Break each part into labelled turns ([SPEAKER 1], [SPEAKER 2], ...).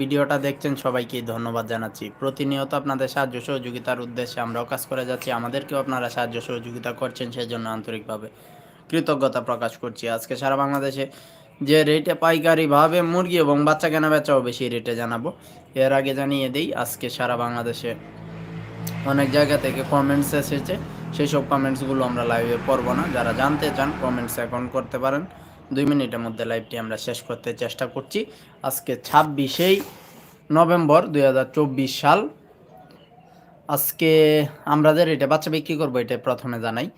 [SPEAKER 1] ভিডিওটা দেখছেন, সবাইকে ধন্যবাদ জানাচ্ছি। প্রতিনিয়ত আপনাদের সাহায্য সহযোগিতার উদ্দেশ্যে আমরাও কাজ করে যাচ্ছি। আমাদেরকেও আপনারা সাহায্য সহযোগিতা করছেন সেই জন্য আন্তরিকভাবে কৃতজ্ঞতা প্রকাশ করছি। আজকে সারা বাংলাদেশে যে রেটে পাইকারিভাবে মুরগি এবং বাচ্চা কেনা বেচাও বেশি রেটে জানাব। এর আগে জানিয়ে দিই, আজকে সারা বাংলাদেশে অনেক জায়গা থেকে কমেন্টস এসেছে। সেই সব কমেন্টসগুলো আমরা লাইভে পড়ব না। যারা জানতে চান কমেন্টস অ্যাকাউন্ট করতে পারেন। দুই মিনিটের মধ্যে লাইভটি আমরা শেষ করতে চেষ্টা করছি। আজকে ছাব্বিশেই নভেম্বর দু হাজার চব্বিশ সাল। আজকে আমরা যে রেটে বাচ্চা বিক্রি করব এটা প্রথমে জানাই।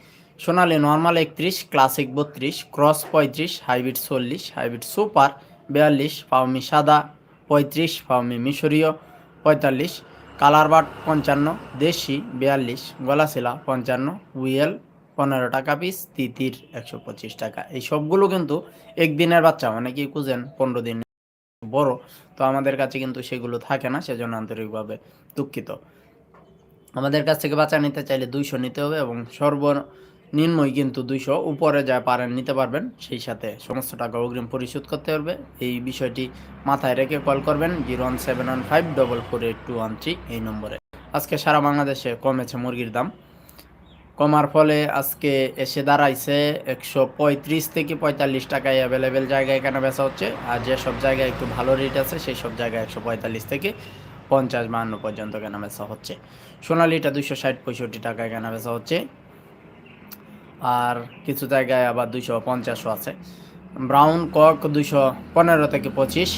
[SPEAKER 1] সোনালি নর্মাল একত্রিশ ক্লাসিক বত্রিশ ক্রস পঁয়ত্রিশ হাইব্রিড চল্লিশ হাইব্রিড সুপার বিয়াল্লিশ ফাউমি সাদা পঁয়ত্রিশ ফাউমি মিশরীয় পঁয়তাল্লিশ কালার বাট পঞ্চান্ন, দেশি বিয়াল্লিশ, গলাশিলা পঞ্চান্ন উইয়েল পনেরো টাকা পিস তিতির একশো পঁচিশ টাকা। এই সবগুলো কিন্তু একদিনের বাচ্চা, অনেকেই খুঁজেন পনেরো দিন বড়, তো আমাদের কাছে কিন্তু সেগুলো থাকে না, সেজন্য আন্তরিকভাবে দুঃখিত। আমাদের কাছ থেকে বাচ্চা নিতে চাইলে দুইশো নিতে হবে এবং সর্বনিম্নই কিন্তু দুইশো। উপরে যা পারেন নিতে পারবেন, সেই সাথে সমস্ত টাকা অগ্রিম পরিশোধ করতে পারবে এই বিষয়টি মাথায় রেখে কল করবেন zero one seven one five double four eight two one three এই নম্বরে। আজকে সারা বাংলাদেশে কমেছে মুরগির দাম। কমার ফলে আজকে এসে দাঁড়াইছে একশো পঁয়ত্রিশ থেকে পঁয়তাল্লিশ টাকায় অ্যাভেলেবেল জায়গায় কেনা বেচা হচ্ছে? আর যেসব জায়গায় একটু ভালো রেট আছে, সেই সব জায়গায় একশো পঁয়তাল্লিশ থেকে পঞ্চাশ বাহান্ন পর্যন্ত কেনা বেচা হচ্ছে? সোনালিটা দুশো ষাট পঁয়ষট্টি টাকায় কেনা বেচা হচ্ছে? আর কিছু জায়গায় আবার দুশো পঞ্চাশও আছে। ব্রাউন কক দুশো পনেরো থেকে পঁচিশ,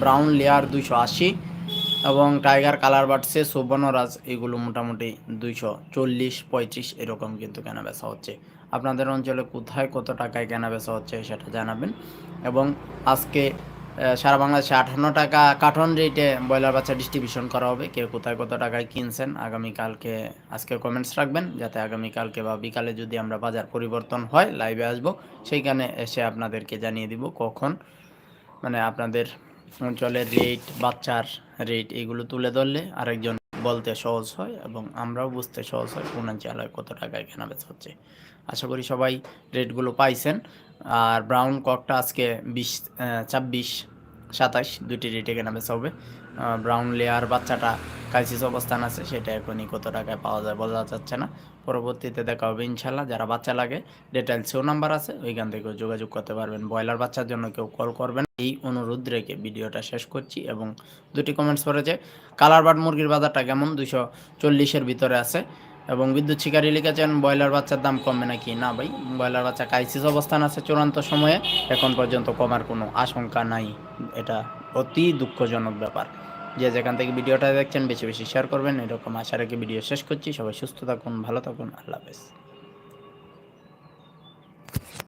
[SPEAKER 1] ব্রাউন লেয়ার দুশো আশি এবং টাইগার, কালার বাড়ছে সুবর্ণরাজ এগুলো মোটামুটি দুইশো চল্লিশ, পঁয়ত্রিশ এরকম কিন্তু কেনা বেচা হচ্ছে। আপনাদের অঞ্চলে কোথায় কত টাকায় কেনা বেচা হচ্ছে সেটা জানাবেন। এবং আজকে সারা বাংলাদেশে আটান্ন টাকা কার্টন রেটে ব্রয়লার বাচ্চা ডিস্ট্রিবিউশন করা হবে। কেউ কোথায় কত টাকায় কিনছেন, আগামীকালকে আজকে কমেন্টস রাখবেন, যাতে আগামীকালকে বা বিকালে যদি আমরা বাজার পরিবর্তন হয় লাইভে আসব, সেইখানে এসে আপনাদেরকে জানিয়ে দিব কখন মানে আপনাদের অঞ্চলের রেট বাচ্চার রেট এগুলো তুলে ধরলে আরেকজন বলতে সহজ হয় এবং আমরাও বুঝতে সহজ হয় কোন অঞ্চলে কত টাকায় কেনা বেচা হচ্ছে। আশা করি সবাই রেটগুলো পাইছেন। আর ব্রাউন ককটা আজকে বিশ ছাব্বিশ সাতাশ দুটি রেটে কেনা বেচা হবে ব্রাউন লেয়ার বাচ্চাটা ক্রাইসিস অবস্থান আছে, সেটা এখনই কত টাকায় পাওয়া যায় বলা যাচ্ছে না। পরবর্তীতে দেখা হবে ইনশাল্লাহ যারা বাচ্চা লাগে ডিটেলসেও নাম্বার আছে, ওইখান থেকেও যোগাযোগ করতে পারবেন। ব্রয়লার বাচ্চার জন্য কেউ কল করবেন এই অনুরোধ রেখে ভিডিওটা শেষ করছি এবং দুটি কমেন্টস করেছে কালার বাট মুরগির বাজারটা কেমন? দুশো চল্লিশের ভিতরে আছে। এবং বিদ্যুৎ শিকারী লিখেছেন, ব্রয়লার বাচ্চার দাম কমবে নাকি? না ভাই, ব্রয়লার বাচ্চা ক্রাইসিস অবস্থান আছে চূড়ান্ত সময়ে, এখন পর্যন্ত কমার কোনো আশঙ্কা নাই। এটা অতি দুঃখজনক ব্যাপার। যে যেখান থেকে ভিডিওটা দেখছেন, বেশি বেশি শেয়ার করবেন, এরকম আশা রেখে ভিডিও শেষ করছি। সবাই সুস্থ থাকুন, ভালো থাকুন, আল্লাহ হাফেজ।